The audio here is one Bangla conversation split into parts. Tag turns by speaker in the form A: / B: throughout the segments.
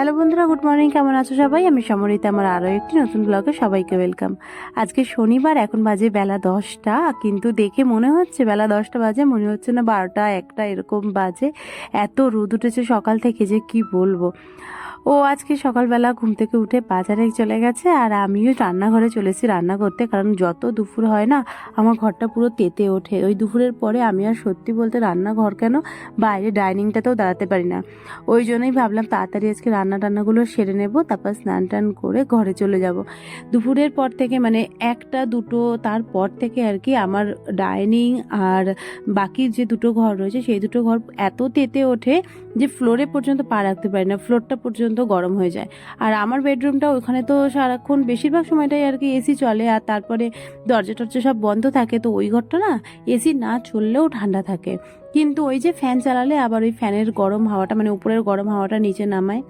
A: হ্যালো বন্ধুরা, গুড মর্নিং। কেমন আছো সবাই? আমি সমরিতা। আমার আরও একটি নতুন ব্লগে সবাইকে ওয়েলকাম। আজকে শনিবার, এখন বাজে বেলা দশটা। কিন্তু দেখে মনে হচ্ছে বেলা দশটা বাজে, মনে হচ্ছে না বারোটা, একটা এরকম বাজে। এত রোদ উঠেছে সকাল থেকে যে কি বলব। ও আজকে সকালবেলা ঘুম থেকে উঠে বাজারে চলে গেছে আর আমিও রান্নাঘরে চলেছি রান্না করতে, কারণ যত দুপুর হয় না, আমার ঘরটা পুরো তেতে ওঠে। ওই দুপুরের পরে আমি আর সত্যি বলতে রান্নাঘর কেন বাইরে ডাইনিংটাতেও দাঁড়াতে পারি না। ওই জন্যই ভাবলাম তাড়াতাড়ি আজকে রান্না টান্নাগুলো সেরে নেব, তারপর স্নান টান করে ঘরে চলে যাব। দুপুরের পর থেকে মানে একটা, দুটো, তারপর থেকে আর কি আমার ডাইনিং আর বাকি যে দুটো ঘর রয়েছে, সেই দুটো ঘর এত তেতে ওঠে যে ফ্লোরে পর্যন্ত পা রাখতে পারি না। ফ্লোরটা পর্যন্ত গরম হয়ে যায়। আর আমার বেডরুমটা ওখানে তো সারাক্ষণ বেশিরভাগ সময়টাই আর কি এসি চলে, আর তারপরে দরজা টরজা সব বন্ধ থাকে, তো ওই ঘরটা না এসি না চললেও ঠান্ডা থাকে। কিন্তু ওই যে ফ্যান চালালে আবার ওই ফ্যানের গরম হাওয়াটা মানে উপরের গরম হাওয়াটা নিচে নামায়।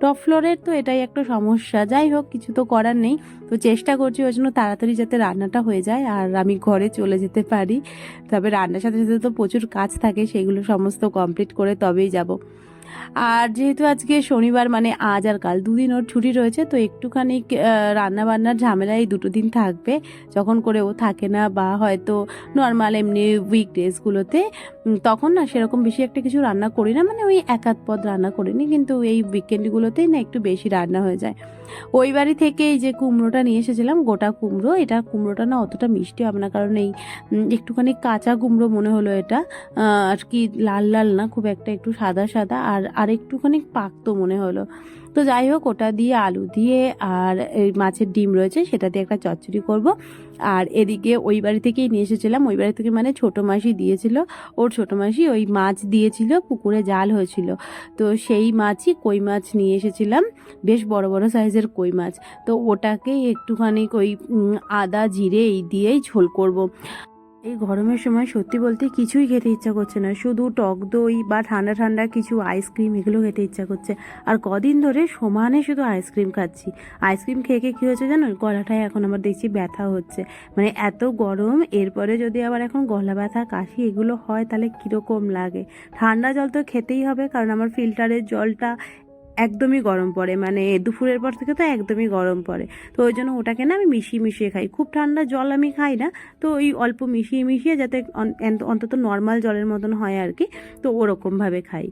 A: টপ ফ্লোরের তো এটাই একটা সমস্যা। যাই হোক, কিছু তো করার নেই। তো চেষ্টা করছি ওই জন্য তাড়াতাড়ি যাতে রান্নাটা হয়ে যায়, আর আমি ঘরে চলে যেতে পারি। তবে রান্নার সাথে সাথে তো প্রচুর কাজ থাকে, সেগুলো সমস্ত কমপ্লিট করে তবেই যাব। আর যেহেতু আজকে শনিবার মানে আজ আর কাল দুদিন ওর ছুটি রয়েছে, তো একটুখানি রান্না বান্নার ঝামেলা এই দুটো দিন থাকবে। যখন করে ও থাকে না বা হয়তো নর্মাল এমনি উইক ডেজগুলোতে তখন না সেরকম বেশি একটা কিছু রান্না করি না। মানে ওই এক পদ রান্না করিনি কিন্তু এই উইকেন্ডগুলোতেই না একটু বেশি রান্না হয়ে যায়। ওই বাড়ি থেকে এই যে কুমড়োটা নিয়ে এসেছিলাম, গোটা কুমড়ো। এটা কুমড়োটা না অতটা মিষ্টি হবে না, কারণ এই একটুখানি কাঁচা কুমড়ো মনে হলো এটা। আর কি লাল লাল না, খুব একটা একটু সাদা সাদা। আর আর একটুখানি পাকতো মনে হলো। তো যাই হোক, ওটা দিয়ে আলু দিয়ে আর এই মাছের ডিম রয়েছে, সেটা দিয়ে একটা চচ্চড়ি করব। আর এদিকে ওই বাড়ি থেকেই নিয়ে এসেছিলাম, ওই বাড়ি থেকে মানে ছোটো মাসি দিয়েছিল, ওর ছোটো মাসি ওই মাছ দিয়েছিল, পুকুরে জাল হয়েছিল। তো সেই মাছই কই মাছ নিয়ে এসেছিলাম, বেশ বড় বড় সাইজের কই মাছ। তো ওটাকেই একটুখানি ওই আদা, জিরে এই দিয়েই ঝোল করব। এই গরমের সময় সত্যি বলতে কিছুই খেতে ইচ্ছা করছে না। শুধু টক দই বা ঠান্ডা ঠান্ডা কিছু আইসক্রিম এগুলো খেতে ইচ্ছা করছে। আর কদিন ধরে সমানে শুধু আইসক্রিম খাচ্ছি। আইসক্রিম খেয়ে খেয়ে কী হচ্ছে জানো? গলাটায় এখন আমার দেখছি ব্যথা হচ্ছে। মানে এত গরম, এরপরে যদি আবার এখন গলা ব্যথা, কাশি এগুলো হয় তাহলে কীরকম লাগে? ঠান্ডা জল তো খেতেই হবে, কারণ আমার ফিল্টারের জলটা একদমই গরম পড়ে। মানে দুপুরের পর থেকে তো একদমই গরম পড়ে। তো ওই জন্য ওটাকে না আমি মিশিয়ে মিশিয়ে খাই। খুব ঠান্ডা জল আমি খাই না। তো ওই অল্প মিশিয়ে মিশিয়ে যাতে অন্তত নর্মাল জলের মতন হয় আর কি, তো ওরকমভাবে খাই।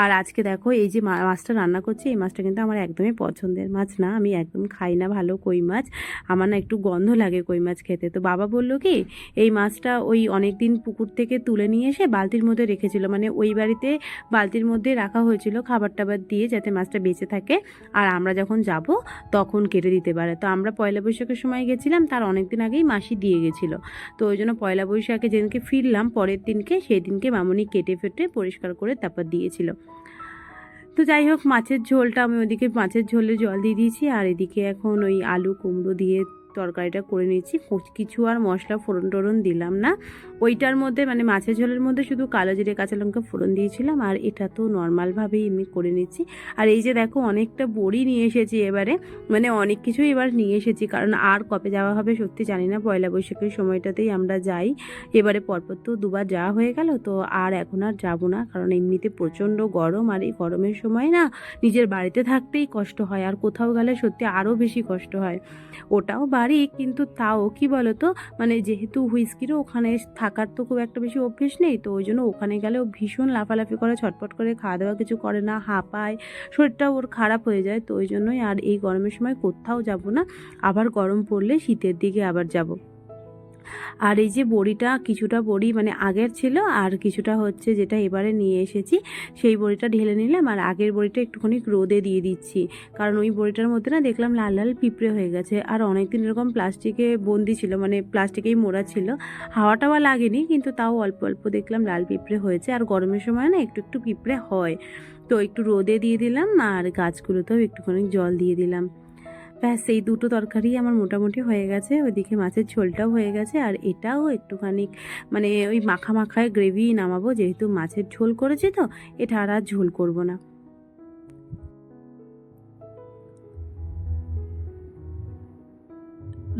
A: আর আজকে দেখো, এই যে মাছটা রান্না করছি, এই মাছটা কিন্তু আমার একদমই পছন্দের মাছ না। আমি একদম খাই না ভালো কই মাছ। আমার না একটু গন্ধ লাগে কই মাছ খেতে। তো বাবা বলল কি, এই মাছটা ওই অনেক দিন পুকুর থেকে তুলে নিয়ে এসে বালতির মধ্যে রেখেছিল। মানে ওই বাড়িতে বালতির মধ্যে রাখা হয়েছিল খাবার টাবার দিয়ে যাতে মাছটা বেঁচে থাকে। আর আমরা যখন যাব, তখন কেটে দিতে পারে। তো আমরা পয়লা বৈশাখের সময় গেছিলাম, তার অনেক দিন আগেই মাসি দিয়ে গেছিল। তো ওই জন্য পয়লা বৈশাখে যেদিনকে ফিরলাম, পরের দিনকে সেই দিনকে মামনি কেটে ফেটে পরিষ্কার করে তারপর দিয়েছিল। তো যাই হোক, মাছের ঝোলটা আমি ওদিকে মাছের ঝোলে জল দিয়ে দিয়েছি, আর এদিকে এখন ওই আলু কুমড়ো দিয়ে তরকারিটা করে নিয়েছি। কিছু আর মশলা ফোড়ন টোড়ন দিলাম না। ওইটার মধ্যে মানে মাছের ঝোলের মধ্যে শুধু কালো জিরে, কাঁচা লঙ্কা ফোড়ন দিয়েছিলাম আর এটা তো নর্মালভাবেই এমনি করে নিচ্ছি। আর এই যে দেখো অনেকটা বড়ি নিয়ে এসেছি এবারে মানে অনেক কিছুই এবার নিয়ে এসেছি, কারণ আর কবে যাওয়া হবে সত্যি জানি না, পয়লা বৈশাখের সময়টাতেই আমরা যাই। এবারে পরপর তো দুবার যাওয়া হয়ে গেল, তো আর এখন আর যাব না, কারণ এমনিতে প্রচণ্ড গরম আর এই গরমের সময় না নিজের বাড়িতে থাকতেই কষ্ট হয়, আর কোথাও গেলে সত্যি আরও বেশি কষ্ট হয়। ওটাও বাড়ি, কিন্তু তাও কি বলতো মানে যেহেতু হুইস্কিরও ওখানে থাকার তো খুব একটা বেশি অভ্যেস নেই, তো ওই জন্য ওখানে গেলে ও ভীষণ লাফালাফি করে ছটপট করে খাওয়া দাওয়া কিছু করে না, হাঁপায় শরীরটা ওর খারাপ হয়ে যায়, তো ওই জন্যই আর এই গরমের সময় কোথাও যাব না, আবার গরম পড়লে শীতের দিকে আবার যাব। আর এই যে বড়িটা, কিছুটা বড়ি মানে আগের ছিল, আর কিছুটা হচ্ছে যেটা এবারে নিয়ে এসেছি, সেই বড়িটা ঢেলে নিলাম, আর আগের বড়িটা একটুখানি রোদে দিয়ে দিচ্ছি। কারণ ওই বড়িটার মধ্যে না দেখলাম লাল লাল পিঁপড়ে হয়ে গেছে, আর অনেকদিন এরকম প্লাস্টিকে বন্দি ছিল মানে প্লাস্টিকেই মোড়া ছিল। হাওয়া টাওয়া লাগেনি, কিন্তু তাও অল্প অল্প দেখলাম লাল পিঁপড়ে হয়েছে, আর গরমের সময় না একটু একটু পিঁপড়ে হয়। তো একটু রোদে দিয়ে দিলাম, আর গাছগুলোতেও একটুখানি জল দিয়ে দিলাম। ব্যাস, এই দুটো তরকারি আমার মোটামুটি হয়ে গেছে। ওইদিকে মাছের ঝোলটাও হয়ে গেছে, আর এটাও একটুখানি মানে ওই মাখা মাখায় গ্রেভি নামাবো, যেহেতু মাছের ঝোল করেছি তো, এটা আর আর ঝোল করব না।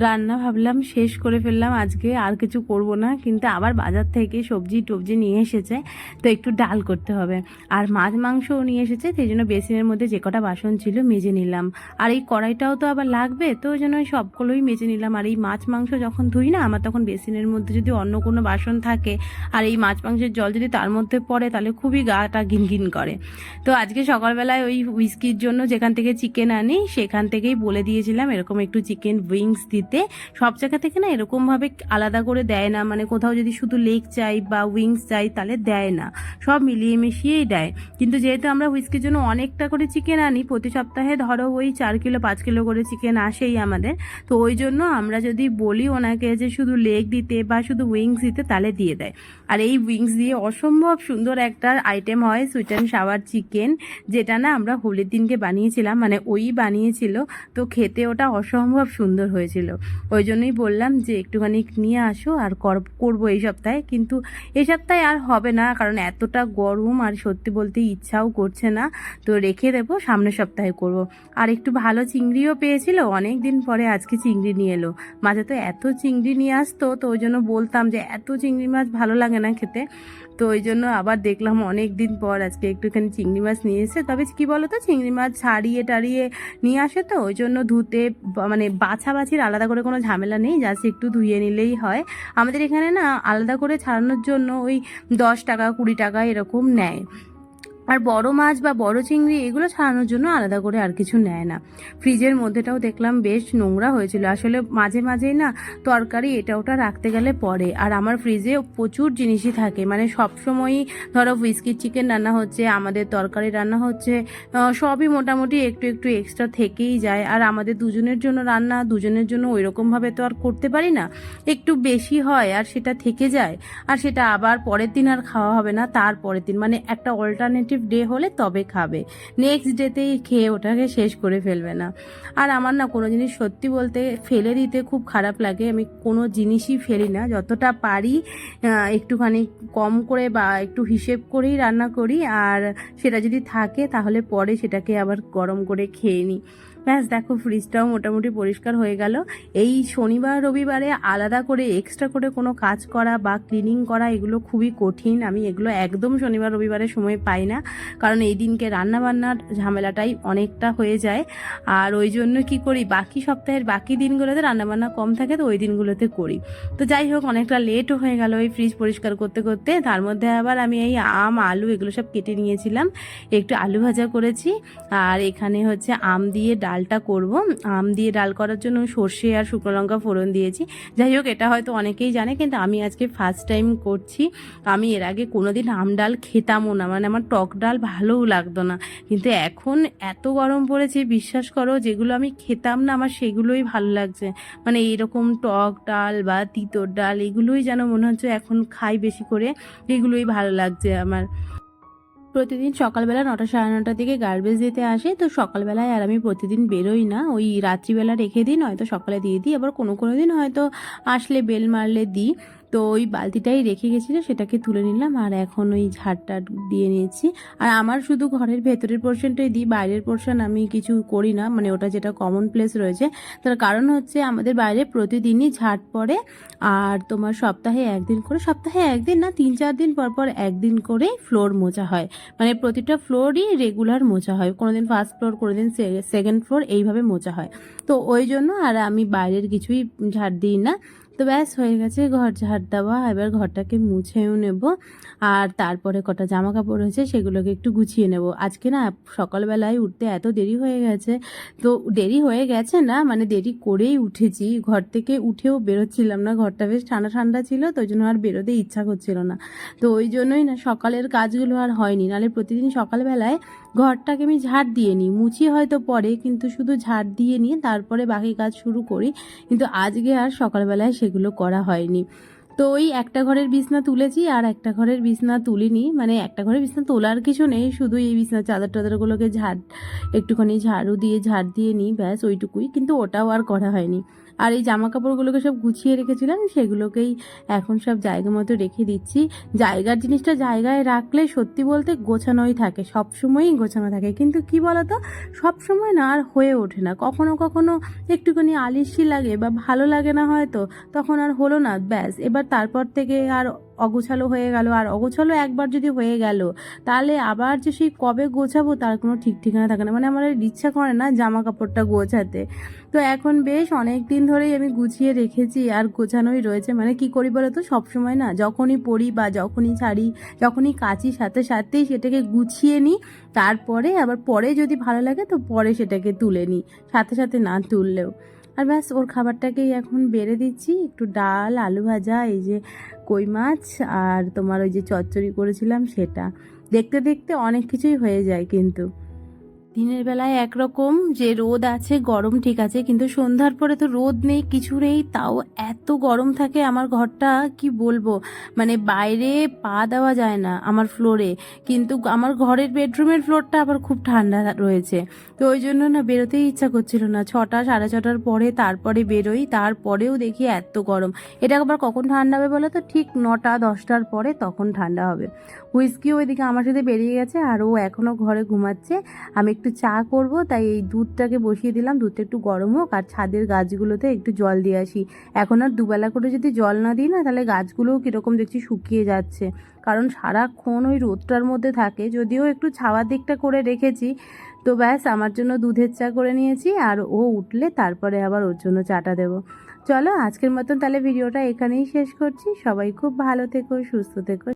A: রান্না ভাবলাম শেষ করে ফেললাম, আজকে আর কিছু করব না, কিন্তু আবার বাজার থেকে সবজি টবজি নিয়ে এসেছে, তো একটু ডাল করতে হবে। আর মাছ মাংসও নিয়ে এসেছে, সেই জন্য বেসিনের মধ্যে যে কটা বাসন ছিল মেজে নিলাম। আর এই কড়াইটাও তো আবার লাগবে, তো ওই জন্য সবগুলোই মেজে নিলাম। আর এই মাছ মাংস যখন ধুই না, আমার তখন বেসিনের মধ্যে যদি অন্য কোনো বাসন থাকে, আর এই মাছ মাংসের জল যদি তার মধ্যে পড়ে, তাহলে খুবই গাটা ঘিনঘিন করে। তো আজকে সকালবেলায় ওই হুইস্কির জন্য যেখান থেকে চিকেন আনি, সেখান থেকেই বলে দিয়েছিলাম, এরকম একটু চিকেন উইংস দিতে সব জায়গা থেকে না এরকমভাবে আলাদা করে দেয় না। মানে কোথাও যদি শুধু লেগ চাই বা উইংস চাই, তাহলে দেয় না। সব মিলিয়ে মিশিয়েই দেয়। কিন্তু যেহেতু আমরা হুইস্কির জন্য অনেকটা করে চিকেন আনি, প্রতি সপ্তাহে ধরো ওই চার কিলো, পাঁচ কিলো করে চিকেন আসেই আমাদের। তো ওই জন্য আমরা যদি বলি ওনাকে যে শুধু লেগ দিতে বা শুধু উইংস দিতে, তাহলে দিয়ে দেয়। আর এই উইংস দিয়ে অসম্ভব সুন্দর একটা আইটেম হয় সুইট অ্যান্ড সাওয়ার চিকেন যেটা না আমরা হোলির দিনকে বানিয়েছিলাম। মানে ওই বানিয়েছিল, তো খেতে ওটা অসম্ভব সুন্দর হয়েছিল। ওই জন্যই বললাম যে একটুখানি নিয়ে আসো আর কর- করব এই সপ্তাহে। কিন্তু এই সপ্তাহে আর হবে না, কারণ এতটা গরম আর সত্যি বলতে ইচ্ছাও করছে না। তো রেখে দেবো, সামনের সপ্তাহে করব। আর একটু ভালো চিংড়িও পেয়েছিল অনেক দিন পরে আজকে চিংড়ি নিয়ে এলো। মাঝে তো এত চিংড়ি নিয়ে আসতো, তো ওই জন্য বলতাম যে এত চিংড়ি মাছ ভালো লাগে না খেতে। তো ওই জন্য আবার দেখলাম অনেক দিন পর আজকে একটুখানি চিংড়ি মাছ নিয়ে এসে, তবে কি বলো তো চিংড়ি মাছ ছাড়িয়ে টাড়িয়ে নিয়ে আসে তো, ওই জন্য ধুতে মানে বাছাবাছির আলাদা করে কোনো ঝামেলা নেই, জাস্ট একটু ধুয়ে নিলেই হয়। আমাদের এখানে না আলাদা করে ছাড়ানোর জন্য ওই দশ টাকা, কুড়ি টাকা এরকম নেয়। আর বড় মাছ বা বড় চিংড়ি, এগুলো ছাড়ানোর জন্য আলাদা করে আর কিছু নেয় না। ফ্রিজের মধ্যেটাও দেখলাম বেশ নোংরা হয়েছিল। আসলে মাঝে মাঝেই না তরকারি এটা ওটা রাখতে গেলে পরে আর আমার ফ্রিজে প্রচুর জিনিসই থাকে। মানে সব সময়ই ধরো হুইস্কির চিকেন রান্না হচ্ছে, আমাদের তরকারি রান্না হচ্ছে সবই মোটামুটি একটু একটু এক্সট্রা থেকেই যায়। আর আমাদের দুজনের জন্য রান্না, দুজনের জন্য ওই রকমভাবে তো আর করতে পারি না। একটু বেশি হয় আর সেটা থেকে যায়। আর সেটা আবার পরের দিন আর খাওয়া হবে না, তার পরের দিন। মানে একটা অল্টারনেটিভ ডে হলে তবে খাবে। নেক্সট ডেতেই খেয়ে ওটাকে শেষ করে ফেলবে না। আর আমার না কোনো জিনিস সত্যি বলতে ফেলে দিতে খুব খারাপ লাগে। আমি কোনো জিনিসই ফেলি না। যতটা পারি একটুখানি কম করে বা একটু হিসেব করেই রান্না করি। আর সেটা যদি থাকে, তাহলে পরে সেটাকে আবার গরম করে খেয়ে নিই। ব্যাস, দেখো ফ্রিজটাও মোটামুটি পরিষ্কার হয়ে গেল। এই শনিবার, রবিবারে আলাদা করে এক্সট্রা করে কোনো কাজ করা বা ক্লিনিং করা এগুলো খুবই কঠিন। আমি এগুলো একদম শনিবার, রবিবারে সময় পাই না। কারণ এই দিনকে রান্না বান্নার ঝামেলাটাই অনেকটা হয়ে যায়। আর ওই জন্য কি করি, বাকি সপ্তাহের বাকি দিনগুলোতে রান্নাবান্না কম থাকে, তো ওই দিনগুলোতে করি। তো যাই হোক, অনেকটা লেটও হয়ে গেল ওই ফ্রিজ পরিষ্কার করতে করতে। তার মধ্যে আবার আমি এই আম, আলু এগুলো সব কেটে নিয়েছিলাম। একটু আলু ভাজা করেছি। আর এখানে হচ্ছে আম দিয়ে ডালটা করব। আম দিয়ে ডাল করার জন্য সর্ষে আর শুকনো লঙ্কা ফোড়ন দিয়েছি। যাই হোক, এটা হয়তো অনেকেই জানে, কিন্তু আমি আজকে ফার্স্ট টাইম করছি। আমি এর আগে কোনোদিন আম ডাল খেতামও না। মানে আমার টক ডাল ভালোও লাগতো না। কিন্তু এখন এত গরম পড়েছে, বিশ্বাস করো, যেগুলো আমি খেতাম না, আমার সেগুলোই ভালো লাগছে। মানে এইরকম টক ডাল বা তিতর ডাল, এগুলোই যেন মনে হচ্ছে এখন খাই বেশি করে, এগুলোই ভালো লাগছে আমার। প্রতিদিন সকালবেলা নটা সাড়ে নটার দিকে গার্বেজ দিতে আসে, তো সকালবেলায় আর আমি প্রতিদিন বেরোই না। ওই রাত্রিবেলা রেখে দিই, নয়তো সকালে দিয়ে দিই, আবার কোনো কোনো দিন হয়তো আসলে বেল মারলে দিই। তো ওই বালতিটাই রেখে গেছিল, সেটাকে তুলে নিলাম আর এখন ওই ঝাড়টা দিয়ে নিয়েছি। আর আমার শুধু ঘরের ভেতরের পোর্শনটাই দিই, বাইরের পোর্শন আমি কিছু করি না মানে ওটা যেটা কমন প্লেস রয়েছে। তার কারণ হচ্ছে আমাদের বাইরে প্রতিদিনই ঝাড় পড়ে আর তোমার সপ্তাহে একদিন করে, সপ্তাহে একদিন না, তিন চার দিন পর পর একদিন করে ফ্লোর মোছা হয়। মানে প্রতিটা ফ্লোরই রেগুলার মোছা হয়। কোনোদিন ফার্স্ট ফ্লোর কোনোদিন সেকেন্ড ফ্লোর এইভাবে মোছা হয়। তো ওই জন্য আর আমি বাইরের কিছুই ঝাড় দিই না। তো ব্যাস, হয়ে গেছে ঘর ঝাড় দেওয়া। এবার ঘরটাকে মুছেও নেব। আর তারপরে কটা জামা কাপড় রয়েছে, সেগুলোকে একটু গুছিয়ে নেব। আজকে না, সকালবেলায় উঠতে এত দেরি হয়ে গেছে। তো দেরি হয়ে গেছে না মানে দেরি করেই উঠেছি। ঘর থেকে উঠেও বেরোচ্ছিলাম না। ঘরটা বেশ ঠান্ডা ঠান্ডা ছিল, তো ওই জন্য আর বেরোতে ইচ্ছা করছিল না। তো ওই জন্যই না, সকালের কাজগুলো আর হয়নি। নাহলে প্রতিদিন সকালবেলায় ঘরটাকে আমি ঝাড় দিয়ে নিই। মুছি হয়তো পরে, কিন্তু শুধু ঝাড় দিয়ে নিয়ে তারপরে বাকি কাজ শুরু করি। কিন্তু আজকে আর সকালবেলায় সেগুলো করা হয়নি। তো ওই একটা ঘরের বিছনা তুলেছি আর একটা ঘরের বিছনা তুলিনি। মানে একটা ঘরের বিছনা তোলার কিছু নেই, শুধু এই বিছনা চাদর টাদরগুলোকে ঝাড়, একটুখানি ঝাড়ু দিয়ে, ঝাড় দিয়ে নিই, ব্যাস ওইটুকুই। কিন্তু ওটাও আর করা হয়নি। আর এই জামা কাপড়গুলোকে সব গুছিয়ে রেখেছিলাম, সেগুলোকেই এখন সব জায়গা মতো রেখে দিচ্ছি। জায়গার জিনিসটা জায়গায় রাখলে সত্যি বলতে গোছানোই থাকে সব সময়ই গোছানো থাকে। কিন্তু কি বলতো সব সময় না আর হয়ে ওঠে না। কখনো কখনো একটুখানি আলিশি লাগে বা ভালো লাগে না হয়তো, তখন আর হলো না, ব্যাস। এবার তারপর থেকে আর অগোছালো হয়ে গেল। আর অগোছালো একবার যদি হয়ে গেল, তাহলে আবার যে সেই কবে গোছাবো তার কোনো ঠিক ঠিকানা থাকে না। মানে আমার ইচ্ছা করে না জামা কাপড়টা গোছাতে। তো এখন বেশ অনেক দিন ধরেই আমি গুছিয়ে রেখেছি আর গোছানোই রয়েছে। মানে কি করি বলো তো? সবসময় না যখনই পরি বা যখনই ছাড়ি, যখনই কাচি, সাথে সাথেই সেটাকে গুছিয়ে নিই। তারপরে আবার পরে যদি ভালো লাগে তো পরে সেটাকে তুলে নিই, সাথে সাথে না তুললেও। আর ব্যাস, ওর খাবারটাকেই এখন বেড়ে দিচ্ছি। একটু ডাল, আলু ভাজা, এই যে কই মাছ আর তোমার ওই যে চচ্চড়ি করেছিলাম সেটা। দেখতে দেখতে অনেক কিছুই হয়ে যায় কিন্তু। দিনের বেলায় একরকম যে রোদ আছে, গরম ঠিক আছে, কিন্তু সন্ধ্যার পরে তো রোদ নেই, কিছু নেই, তাও এত গরম থাকে আমার ঘরটা, কি বলব? মানে বাইরে পা দেওয়া যায় না আমার ফ্লোরে কিন্তু আমার ঘরের বেডরুমের ফ্লোরটা আবার খুব ঠান্ডা রয়েছে। তো ওই জন্য না বেরোতেই ইচ্ছা করছিল না। ছটা, সাড়ে ছটার পরে তারপরে বেরোই, তারপরেও দেখি এত গরম। এটা আবার কখন ঠান্ডা হবে বলো তো? ঠিক নটা, দশটার পরে তখন ঠান্ডা হবে। হুইস্কিও ওইদিকে আমার সাথে বেরিয়ে গেছে আর ও এখনও ঘরে ঘুমাচ্ছে। আমি একটু চা করব, তাই এই দুধটাকে বসিয়ে দিলাম। দুধটা একটু গরম হোক আর ছাদের গাছগুলোতে একটু জল দিয়ে আসি। এখন আর দুবেলা করে যদি জল না দিই না, তাহলে গাছগুলোও কীরকম দেখছি শুকিয়ে যাচ্ছে। কারণ সারাক্ষণ ওই রোদটার মধ্যে থাকে। যদিও একটু ছাওয়ার দিকটা করে রেখেছি, তো ব্যাস আমার জন্য দুধের চা করে নিয়েছি আর ও উঠলে তারপরে আবার ওর জন্য চাটা দেবো। চলো আজকের মতন তাহলে ভিডিওটা এখানেই শেষ করছি। সবাই খুব ভালো থেকো, সুস্থ থেকো।